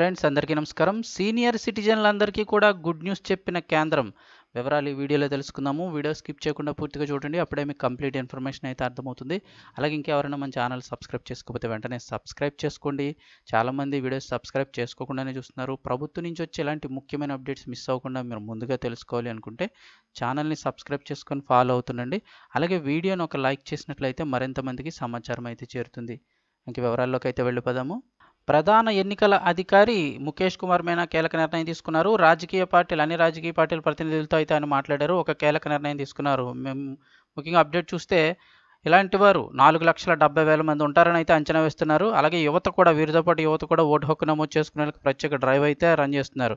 Friends అందరికీ నమస్కారం. Senior సిటిజన్లందరికీ కూడా గుడ్ న్యూస్ చెప్పిన కేంద్రం. వివరాలు ఈ వీడియోలో తెలుసుకుందాము. వీడియో స్కిప్ చేయకుండా పూర్తిగా చూడండి. అప్పుడే మీకు కంప్లీట్ ఇన్ఫర్మేషన్ అయితే అర్థమవుతుంది. అలాగే ఇంకెవరైనా మన ఛానల్ సబ్స్క్రైబ్ చేసుకోకపోతే వెంటనే సబ్స్క్రైబ్ చేసుకోండి. చాలామంది వీడియోస్ సబ్స్క్రైబ్ చేసుకోకుండానే చూస్తున్నారు. ప్రభుత్వం నుంచి వచ్చే ఇలాంటి ముఖ్యమైన అప్డేట్స్ మిస్ అవ్వకుండా మీరు ముందుగా తెలుసుకోవాలి అనుకుంటే ఛానల్ని సబ్స్క్రైబ్ చేసుకొని ఫాలో అవుతుండండి. అలాగే వీడియోని ఒక లైక్ చేసినట్లయితే మరింత మందికి సమాచారం అయితే చేరుతుంది. ఇంక వివరాల్లోకి అయితే వెళ్ళిపోదాము. ప్రధాన ఎన్నికల అధికారి ముఖేష్ కుమార్ మేనా కీలక నిర్ణయం తీసుకున్నారు. రాజకీయ పార్టీలు అన్ని రాజకీయ పార్టీల ప్రతినిధులతో అయితే ఆయన మాట్లాడారు. ఒక కీలక నిర్ణయం తీసుకున్నారు. మేము ముఖ్యంగా అప్డేట్ చూస్తే ఇలాంటి వారు నాలుగు లక్షల డెబ్బై వేల మంది ఉంటారని అయితే అంచనా వేస్తున్నారు. అలాగే యువత కూడా వీరితో పాటు యువత కూడా ఓటు హక్కు నమోదు చేసుకునేందుకు ప్రత్యేక డ్రైవ్ అయితే రన్ చేస్తున్నారు.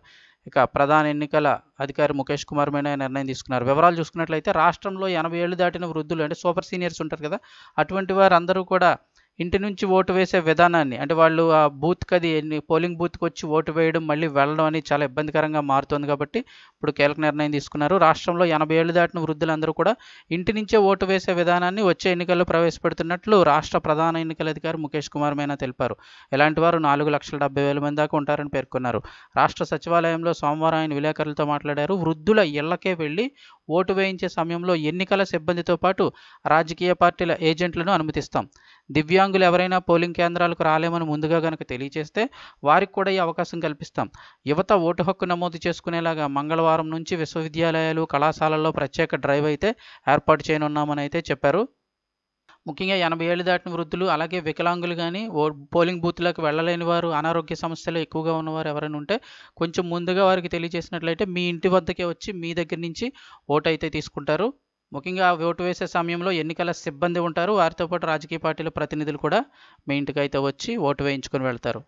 ఇక ప్రధాన ఎన్నికల అధికారి ముఖేష్ కుమార్ మీనా నిర్ణయం తీసుకున్నారు. వివరాలు చూసుకున్నట్లయితే రాష్ట్రంలో ఎనభై ఏళ్ళు దాటిన వృద్ధులు అంటే సూపర్ సీనియర్స్ ఉంటారు కదా అటువంటి వారు అందరూ కూడా ఇంటి నుంచి ఓటు వేసే విధానాన్ని అంటే వాళ్ళు ఆ బూత్కి అది ఎన్ని పోలింగ్ బూత్కి వచ్చి ఓటు వేయడం మళ్ళీ వెళ్ళడం అనేది చాలా ఇబ్బందికరంగా మారుతుంది కాబట్టి ఇప్పుడు కీలక నిర్ణయం తీసుకున్నారు. రాష్ట్రంలో ఎనభై ఏళ్ళు దాటిన వృద్ధులందరూ కూడా ఇంటి నుంచే ఓటు వేసే విధానాన్ని వచ్చే ఎన్నికల్లో ప్రవేశపెడుతున్నట్లు రాష్ట్ర ప్రధాన ఎన్నికల అధికారి ముఖేష్ కుమార్ మీనా తెలిపారు. ఇలాంటి వారు నాలుగు లక్షల డెబ్బై వేల మంది దాకా ఉంటారని పేర్కొన్నారు. రాష్ట్ర సచివాలయంలో సోమవారం ఆయన విలేకరులతో మాట్లాడారు. వృద్ధుల ఇళ్ళకే వెళ్ళి ఓటు వేయించే సమయంలో ఎన్నికల సిబ్బందితో పాటు రాజకీయ పార్టీల ఏజెంట్లను అనుమతిస్తాం. దివ్యాంగులు ఎవరైనా పోలింగ్ కేంద్రాలకు రాలేమని ముందుగా గనక తెలియచేస్తే వారికి కూడా ఈ అవకాశం కల్పిస్తాం. యువత ఓటు హక్కు నమోదు చేసుకునేలాగా మంగళవారం నుంచి విశ్వవిద్యాలయాలు కళాశాలల్లో ప్రత్యేక డ్రైవ్ అయితే ఏర్పాటు చేయనున్నామని అయితే చెప్పారు. ముఖ్యంగా ఎనభై ఏళ్ళు దాటిన వృద్ధులు అలాగే వికలాంగులు కానీ ఓ పోలింగ్ బూత్లకు వెళ్ళలేని వారు అనారోగ్య సమస్యలు ఎక్కువగా ఉన్నవారు ఎవరైనా ఉంటే కొంచెం ముందుగా వారికి తెలియజేసినట్లయితే మీ ఇంటి వద్దకే వచ్చి మీ దగ్గర నుంచి ఓటు అయితే తీసుకుంటారు. ముఖ్యంగా ఓటు వేసే సమయంలో ఎన్నికల సిబ్బంది ఉంటారు. వారితో పాటు రాజకీయ పార్టీల ప్రతినిధులు కూడా మీ ఇంటికి అయితే వచ్చి ఓటు వేయించుకొని వెళ్తారు.